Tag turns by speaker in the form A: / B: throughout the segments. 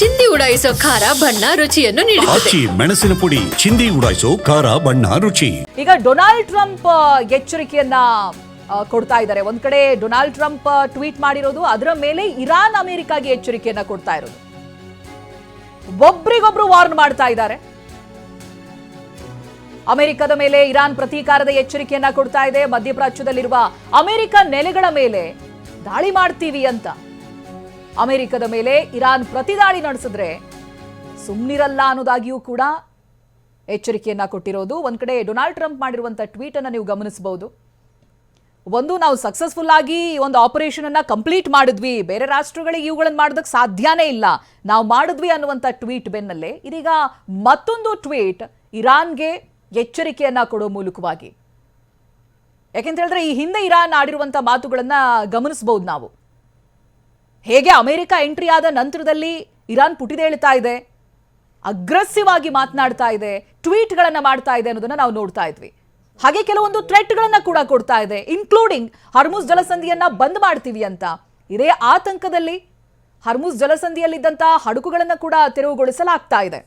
A: ಚಿಂದಿ ಉಡಾಯಿಸೋ ಖಾರ ಬಣ್ಣ ರುಚಿಯನ್ನು ನೀಡುತ್ತದೆ.
B: ಆಚಿ ಮೆಣಸಿನ ಪುಡಿ ಚಿಂದಿ ಉಡಾಯಿಸೋ ಖಾರ ಬಣ್ಣ ರುಚಿ.
C: ಈಗ ಡೊನಾಲ್ಡ್ ಟ್ರಂಪ್ ಆ, ಎಚ್ಚರಿಕೆಯನ್ನ ಆ, ಕೊಡ್ತಾ ಇದ್ದಾರೆ. ಒಂದ್ ಕಡೆ ಡೊನಾಲ್ಡ್ ಟ್ರಂಪ್ ಟ್ವೀಟ್ ಮಾಡಿರೋದು ಅದರ ಮೇಲೆ ಇರಾನ್ ಅಮೆರಿಕಾಗೆ ಎಚ್ಚರಿಕೆಯನ್ನ ಕೊಡ್ತಾ ಇರೋದು. ಒಬ್ರಿಗೊಬ್ರು ವಾರ್ನ್ ಮಾಡ್ತಾ ಇದ್ದಾರೆ. ಅಮೆರಿಕದ ಮೇಲೆ ಇರಾನ್ ಪ್ರತೀಕಾರದ ಎಚ್ಚರಿಕೆಯನ್ನ ಕೊಡ್ತಾ ಇದೆ. ಮಧ್ಯಪ್ರಾಚ್ಯದಲ್ಲಿರುವ ಅಮೆರಿಕ ನೆಲೆಗಳ ಮೇಲೆ ದಾಳಿ ಮಾಡ್ತೀವಿ ಅಂತ. ಅಮೆರಿಕದ ಮೇಲೆ ಇರಾನ್ ಪ್ರತಿದಾಳಿ ನಡೆಸಿದ್ರೆ ಸುಮ್ಮನಿರಲ್ಲ ಅನ್ನೋದಾಗಿಯೂ ಕೂಡ ಎಚ್ಚರಿಕೆಯನ್ನ ಕೊಟ್ಟಿರೋದು. ಒಂದ್ ಕಡೆ ಡೊನಾಲ್ಡ್ ಟ್ರಂಪ್ ಮಾಡಿರುವಂತ ಟ್ವೀಟ್ ಅನ್ನ ನೀವು ಗಮನಿಸಬಹುದು. ಒಂದು, ನಾವು ಸಕ್ಸಸ್ಫುಲ್ ಆಗಿ ಈ ಒಂದು ಆಪರೇಷನ್ ಅನ್ನ ಕಂಪ್ಲೀಟ್ ಮಾಡಿದ್ವಿ. ಬೇರೆ ರಾಷ್ಟ್ರಗಳಿಗೆ ಇವುಗಳನ್ನು ಮಾಡೋದಕ್ಕೆ ಸಾಧ್ಯನೇ ಇಲ್ಲ. ನಾವು ಮಾಡಿದ್ವಿ ಅನ್ನುವಂಥ ಟ್ವೀಟ್ ಬೆನ್ನಲ್ಲೇ ಇದೀಗ ಮತ್ತೊಂದು ಟ್ವೀಟ್ ಇರಾನ್ಗೆ ಎಚ್ಚರಿಕೆಯನ್ನ ಕೊಡೋ ಮೂಲಕವಾಗಿ. ಯಾಕೆಂತ ಹೇಳಿದ್ರೆ ಈ ಹಿಂದೆ ಇರಾನ್ ಆಡಿರುವಂತ ಮಾತುಗಳನ್ನ ಗಮನಿಸಬಹುದು ನಾವು. ಹೇಗೆ ಅಮೆರಿಕ ಎಂಟ್ರಿ ಆದ ನಂತರದಲ್ಲಿ ಇರಾನ್ ಪುಟಿದೇಳ್ತಾ ಇದೆ ಅಗ್ರೆಸಿವ್ ಆಗಿ ಮಾತನಾಡ್ತಾ ಇದೆ, ಟ್ವೀಟ್ಗಳನ್ನು ಮಾಡ್ತಾ ಇದೆ ಅನ್ನೋದನ್ನ ನಾವು ನೋಡ್ತಾ ಇದ್ವಿ. ಹಾಗೆ ಕೆಲವೊಂದು ಥ್ರೆಟ್ಗಳನ್ನ ಕೂಡ ಕೊಡ್ತಾ ಇದೆ ಇನ್ಕ್ಲೂಡಿಂಗ್ ಹರ್ಮುಸ್ ಜಲಸಂಧಿಯನ್ನ ಬಂದ್ ಮಾಡ್ತೀವಿ ಅಂತ. ಇದೇ ಆತಂಕದಲ್ಲಿ ಹರ್ಮುಸ್ ಜಲಸಂಧಿಯಲ್ಲಿದ್ದಂತಹ ಹಡಗುಗಳನ್ನು ಕೂಡ ತೆರವುಗೊಳಿಸಲಾಗ್ತಾ ಇದೆ.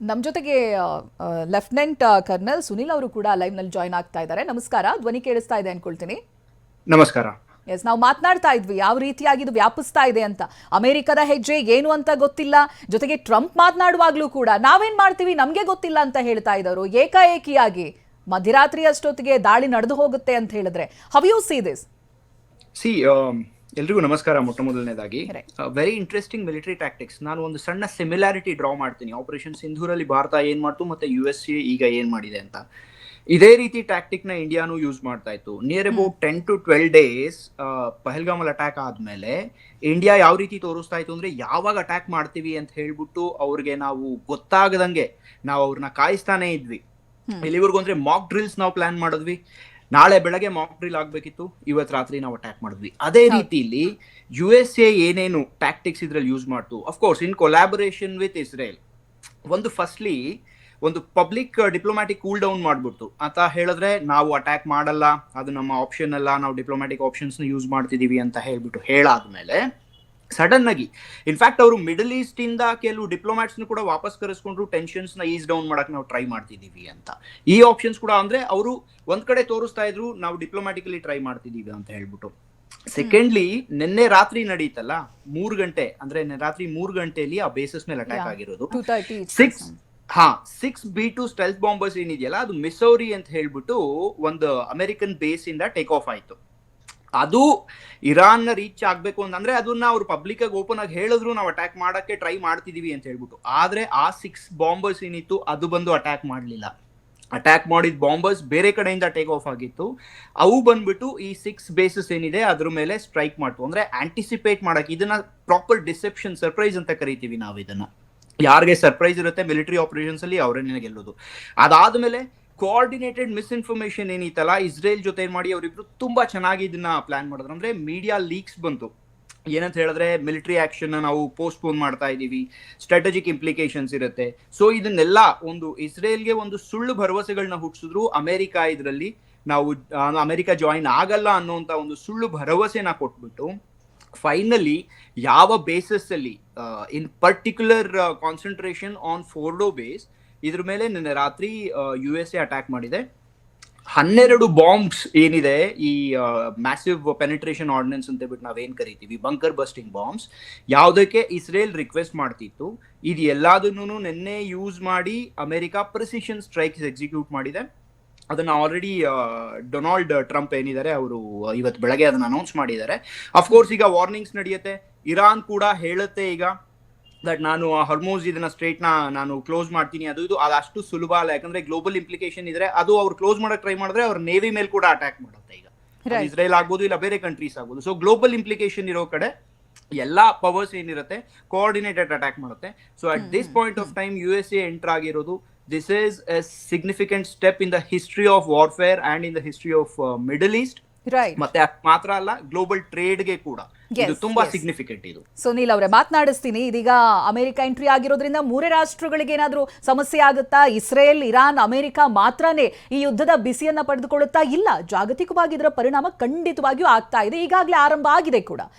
C: ನಮ್ಮ ಜೊತೆಗೆ ಲೆಫ್ಟಿನೆಂಟ್ ಕರ್ನಲ್ ಸುನಿಲ್ ಅವರು ಕೂಡ ಲೈವ್ನಲ್ಲಿ ಜಾಯ್ನ್ ಆಗ್ತಾ ಇದ್ದಾರೆ. ನಮಸ್ಕಾರ. ಧ್ವನಿ ಕೇಳಿಸ್ತಾ ಇದೆ ಅನ್ಕೊಳ್ತೀನಿ.
D: ನಮಸ್ಕಾರ.
C: ಎಸ್ ನಾವು ಮಾತನಾಡ್ತಾ ಇದ್ವಿ. ಯಾವ ರೀತಿಯಾಗಿ ಇದು ವ್ಯಾಪಿಸ್ತಾ ಇದೆ ಅಂತ. ಅಮೆರಿಕದ ಹೆಜ್ಜೆ ಏನು ಅಂತ ಗೊತ್ತಿಲ್ಲ. ಜೊತೆಗೆ ಟ್ರಂಪ್ ಮಾತನಾಡುವಾಗ್ಲೂ ಕೂಡ ನಾವೇನ್ ಮಾಡ್ತೀವಿ ನಮ್ಗೆ ಗೊತ್ತಿಲ್ಲ ಅಂತ ಹೇಳ್ತಾ ಇದ್ದವರು. ಏಕಾಏಕಿಯಾಗಿ ಮಧ್ಯರಾತ್ರಿ ಅಷ್ಟೊತ್ತಿಗೆ ದಾಳಿ ನಡೆದು ಹೋಗುತ್ತೆ ಅಂತ ಹೇಳಿದ್ರೆ how you see this
D: see ಎಲ್ರಿಗೂ ನಮಸ್ಕಾರ ಮೊಟ್ಟ ಮೊದಲನೇದಾಗಿ. ವೆರಿ ಇಂಟ್ರೆಸ್ಟಿಂಗ್ ಮಿಲಿಟರಿ ಟ್ಯಾಕ್ಟಿಕ್ಸ್ ನಾನು ಒಂದು ಸಣ್ಣ ಸಿಮಿಲಾರಿಟಿ ಡ್ರಾ ಮಾಡ್ತೀನಿ. ಆಪರೇಷನ್ ಸಿಂಧೂರಲ್ಲಿ ಭಾರತ ಏನ್ ಮಾಡ್ತು ಮತ್ತೆ ಯು ಎಸ್ ಎ ಈಗ ಏನ್ ಮಾಡಿದೆ ಅಂತ. ಇದೇ ರೀತಿ ಟ್ಯಾಕ್ಟಿಕ್ನ ಇಂಡಿಯಾನು ಯೂಸ್ ಮಾಡ್ತಾ ಇತ್ತು. Near about ten to twelve days ಪಹಲ್ಗಾಮಲ್ attack ಆದ್ಮೇಲೆ ಇಂಡಿಯಾ ಯಾವ ರೀತಿ ತೋರಿಸ್ತಾ ಇತ್ತು ಅಂದ್ರೆ ಯಾವಾಗ ಅಟ್ಯಾಕ್ ಮಾಡ್ತೀವಿ ಅಂತ ಹೇಳ್ಬಿಟ್ಟು ಅವ್ರಿಗೆ ನಾವು ಗೊತ್ತಾಗದಂಗೆ ನಾವು ಅವ್ರನ್ನ ಕಾಯಿಸ್ತಾನೆ ಇದ್ವಿ. ಇಲ್ಲಿವರೆಗೂ ಅಂದ್ರೆ ಮಾಕ್ ಡ್ರಿಲ್ಸ್ ನಾವು ಪ್ಲಾನ್ ಮಾಡಿದ್ವಿ. ನಾಳೆ ಬೆಳಗ್ಗೆ ಮಾಕ್ ಡ್ರಿಲ್ ಆಗ್ಬೇಕಿತ್ತು. ಇವತ್ತು ರಾತ್ರಿ ನಾವು ಅಟ್ಯಾಕ್ ಮಾಡಿದ್ವಿ. ಅದೇ ರೀತಿಲಿ ಯು ಎಸ್ ಎ ಏನೇನು ಟ್ಯಾಕ್ಟಿಕ್ಸ್ ಇದ್ರಲ್ಲಿ ಯೂಸ್ ಮಾಡ್ತು? Of course in collaboration with Israel ಒಂದು ಫಸ್ಟ್ಲಿ ಒಂದು ಪಬ್ಲಿಕ್ ಡಿಪ್ಲೊಮ್ಯಾಟಿಕ್ ಕೂಲ್ ಡೌನ್ ಮಾಡ್ಬಿಡ್ತು. ಅಂತ ಹೇಳಿದ್ರೆ ನಾವು ಅಟ್ಯಾಕ್ ಮಾಡಲ್ಲ. ಅದು ನಮ್ಮ ಆಪ್ಷನ್ ಅಲ್ಲ. ನಾವು ಡಿಪ್ಲೊಮ್ಯಾಟಿಕ್ ಆಪ್ಷನ್ಸ್ ಯೂಸ್ ಮಾಡ್ತಿದೀವಿ ಅಂತ ಹೇಳ್ಬಿಟ್ಟು ಹೇಳಾದ್ಮೇಲೆ ಸಡನ್ ಆಗಿ ಇನ್ಫ್ಯಾಕ್ಟ್ ಅವರು ಮಿಡಲ್ ಈಸ್ಟ್ ಇಂದ ಕೆಲವು ಡಿಪ್ಲೊಮ್ಯಾಟ್ಸ್ ಕೂಡ ವಾಪಸ್ ಕರೆಸ್ಕೊಂಡ್ರು ಟೆನ್ಷನ್ಸ್ನ ಈಸ್ ಡೌನ್ ಮಾಡಕ್ ನಾವು ಟ್ರೈ ಮಾಡ್ತಿದೀವಿ ಅಂತ. ಈ ಆಪ್ಷನ್ಸ್ ಕೂಡ ಅಂದ್ರೆ ಅವರು ಒಂದ್ ಕಡೆ ತೋರಿಸ್ತಾ ಇದ್ರು ನಾವು ಡಿಪ್ಲೊಮ್ಯಾಟಿಕಲಿ ಟ್ರೈ ಮಾಡ್ತಿದೀವಿ ಅಂತ ಹೇಳ್ಬಿಟ್ಟು. ಸೆಕೆಂಡ್ಲಿ ನಿನ್ನೆ ರಾತ್ರಿ ನಡೀತಲ್ಲ ಮೂರ್ ಗಂಟೆ ಅಂದ್ರೆ ರಾತ್ರಿ ಮೂರ್ ಗಂಟೆಯಲ್ಲಿ ಆ ಬೇಸಿಸ್ ಮೇಲೆ ಅಟ್ಯಾಕ್ ಆಗಿರೋದು. ಸಿಕ್ಸ್ ಹಾ six B two stealth bombers ಏನಿದೆಯಲ್ಲ ಅದು ಮಿಸೌರಿ ಅಂತ ಹೇಳ್ಬಿಟ್ಟು ಒಂದು ಅಮೆರಿಕನ್ ಬೇಸ್ ಇಂದ ಟೇಕ್ ಆಫ್ ಆಯ್ತು. ಅದು ಇರಾನ್ನ ರೀಚ್ ಆಗ್ಬೇಕು ಅಂತಂದ್ರೆ ಅದನ್ನ ಅವ್ರು ಪಬ್ಲಿಕ್ ಆಗಿ ಓಪನ್ ಆಗಿ ಹೇಳಿದ್ರು ನಾವು ಅಟ್ಯಾಕ್ ಮಾಡಕ್ಕೆ ಟ್ರೈ ಮಾಡ್ತಿದೀವಿ ಅಂತ ಹೇಳ್ಬಿಟ್ಟು. ಆದ್ರೆ ಆ ಸಿಕ್ಸ್ ಬಾಂಬರ್ಸ್ ಏನಿತ್ತು ಅದು ಬಂದು ಅಟ್ಯಾಕ್ ಮಾಡಲಿಲ್ಲ. ಅಟ್ಯಾಕ್ ಮಾಡಿದ ಬಾಂಬರ್ಸ್ ಬೇರೆ ಕಡೆಯಿಂದ ಟೇಕ್ ಆಫ್ ಆಗಿತ್ತು. ಅವು ಬಂದ್ಬಿಟ್ಟು ಈ ಸಿಕ್ಸ್ ಬೇಸಸ್ ಏನಿದೆ ಅದ್ರ ಮೇಲೆ ಸ್ಟ್ರೈಕ್ ಮಾಡ್ತು. ಅಂದ್ರೆ ಆಂಟಿಸಿಪೇಟ್ ಮಾಡಕ್ಕೆ ಇದನ್ನ ಪ್ರಾಪರ್ ಡಿಸೆಪ್ಷನ್ ಸರ್ಪ್ರೈಸ್ ಅಂತ ಕರಿತೀವಿ ನಾವು ಇದನ್ನ. ಯಾರಿಗೆ ಸರ್ಪ್ರೈಸ್ ಇರುತ್ತೆ ಮಿಲಿಟರಿ ಆಪರೇಷನ್ಸ್ ಅಲ್ಲಿ ಅವರನ್ನೇ ಗೆಲ್ಲೋದು. ಅದಾದ್ಮೇಲೆ ಕೋಆರ್ಡಿನೇಟೆಡ್ ಮಿಸ್ಇನ್ಫಾರ್ಮೇಶನ್ ಏನಿತ್ತಲ್ಲ, ಇಸ್ರೇಲ್ ಜೊತೆ ಏನ್ ಮಾಡಿ ಅವರಿಬ್ರು ತುಂಬಾ ಚೆನ್ನಾಗಿ ಇದನ್ನ ಪ್ಲಾನ್ ಮಾಡಿದ್ರು. ಅಂದ್ರೆ ಮೀಡಿಯಾ ಲೀಕ್ಸ್ ಬಂತು. ಏನಂತ ಹೇಳಿದ್ರೆ ಮಿಲಿಟರಿ ಆಕ್ಷನ್ ನಾವು ಪೋಸ್ಟ್ಪೋನ್ ಮಾಡ್ತಾ ಇದೀವಿ ಸ್ಟ್ರಾಟಜಿಕ್ ಇಂಪ್ಲಿಕೇಶನ್ಸ್ ಇರುತ್ತೆ. ಸೊ ಇದನ್ನೆಲ್ಲ ಒಂದು ಇಸ್ರೇಲ್ಗೆ ಒಂದು ಸುಳ್ಳು ಭರವಸೆಗಳನ್ನ ಹುಟ್ಟಿಸಿದ್ರು ಅಮೆರಿಕ ಇದರಲ್ಲಿ ನಾವು ಅಮೆರಿಕ ಜಾಯಿನ್ ಆಗಲ್ಲ ಅನ್ನೋಂತ ಒಂದು ಸುಳ್ಳು ಭರವಸೆನ ಕೊಟ್ಬಿಟ್ಟು ಫೈನಲಿ ಯಾವ ಬೇಸಸ್ ಅಲ್ಲಿ in particular concentration on Fordow base ಇದ್ರ ಮೇಲೆ ನಿನ್ನೆ ರಾತ್ರಿ ಯು ಎಸ್ ಎ ಅಟ್ಯಾಕ್ ಮಾಡಿದೆ. ಹನ್ನೆರಡು ಬಾಂಬ್ಸ್ ಏನಿದೆ, ಈ ಮ್ಯಾಸಿವ್ ಪೆನಿಟ್ರೇಷನ್ ಆರ್ಡಿನೆನ್ಸ್ ಅಂತ ಬಿಟ್ಟು ನಾವೇನ್ ಕರಿತೀವಿ? ಬಂಕರ್ ಬಸ್ಟಿಂಗ್ ಬಾಂಬ್ಸ್ ಯಾವುದಕ್ಕೆ ಇಸ್ರೇಲ್ ರಿಕ್ವೆಸ್ಟ್ ಮಾಡ್ತಿತ್ತು, ಇದು ಎಲ್ಲದನ್ನೂ ನಿನ್ನೆ ಯೂಸ್ ಮಾಡಿ ಅಮೆರಿಕ ಪ್ರಿಸಿಷನ್ ಸ್ಟ್ರೈಕ್ಸ್ ಎಕ್ಸಿಕ್ಯೂಟ್ ಮಾಡಿದೆ. ಅದನ್ನ ಆಲ್ರೆಡಿ ಡೊನಾಲ್ಡ್ ಟ್ರಂಪ್ ಏನಿದ್ದಾರೆ, ಅವರು ಇವತ್ತು ಬೆಳಗ್ಗೆ ಅದನ್ನ ಅನೌನ್ಸ್ ಮಾಡಿದ್ದಾರೆ. ಅಫ್ಕೋರ್ಸ್ ಈಗ ವಾರ್ನಿಂಗ್ಸ್ ನಡೆಯುತ್ತೆ. ಇರಾನ್ ಕೂಡ ಹೇಳುತ್ತೆ ಈಗ. ದಟ್ ನಾನು ಹರ್ಮೋಸ್ ಇದನ್ನ ಸ್ಟ್ರೇಟ್ನ ನಾನು ಕ್ಲೋಸ್ ಮಾಡ್ತೀನಿ ಅದು ಇದು ಅದು ಅಷ್ಟು ಸುಲಭ ಅಲ್ಲ. ಯಾಕಂದ್ರೆ ಗ್ಲೋಬಲ್ ಇಂಪ್ಲಿಕೇಶನ್ ಇದ್ರೆ ಅದು ಅವ್ರು ಕ್ಲೋಸ್ ಮಾಡಕ್ ಟ್ರೈ ಮಾಡಿದ್ರೆ ಅವ್ರ ನೇವಿ ಮೇಲೆ ಕೂಡ ಅಟ್ಯಾಕ್ ಮಾಡುತ್ತೆ ಈಗ. ಇಸ್ರೇಲ್ ಆಗ್ಬೋದು ಇಲ್ಲ ಬೇರೆ ಕಂಟ್ರೀಸ್ ಆಗ್ಬೋದು. ಸೊ ಗ್ಲೋಬಲ್ ಇಂಪ್ಲಿಕೇಶನ್ ಇರೋ ಕಡೆ ಎಲ್ಲಾ ಪವರ್ಸ್ ಏನಿರುತ್ತೆ ಕೋಆರ್ಡಿನೇಟೆಡ್ ಅಟ್ಯಾಕ್ ಮಾಡುತ್ತೆ. So at this point of time U S A enter ಆಗಿರೋದು this is a significant step in the history of warfare and in the history of Middle East ಮತ್ತೆ ಮಾತ್ರ ಅಲ್ಲ global ಟ್ರೇಡ್ಗೆ ಕೂಡ. ಇದು ತುಂಬಾ significant ಇದು.
C: ಸುನೀಲ್ ಅವರೇ ಮಾತನಾಡಿಸ್ತೀನಿ. ಇದೀಗ ಅಮೆರಿಕ ಎಂಟ್ರಿ ಆಗಿರೋದ್ರಿಂದ ಮೂರೇ ರಾಷ್ಟ್ರಗಳಿಗೆ ಏನಾದರೂ ಸಮಸ್ಯೆ ಆಗುತ್ತಾ? ಇಸ್ರೇಲ್ ಇರಾನ್ ಅಮೆರಿಕ ಮಾತ್ರನೇ ಈ ಯುದ್ಧದ ಬಿಸಿಯನ್ನ ಪಡೆದುಕೊಳ್ಳುತ್ತಾ ಇಲ್ಲ? ಜಾಗತಿಕವಾಗಿ ಇದರ ಪರಿಣಾಮ ಖಂಡಿತವಾಗಿಯೂ ಆಗ್ತಾ ಇದೆ. ಈಗಾಗಲೇ ಆರಂಭ ಆಗಿದೆ ಕೂಡ.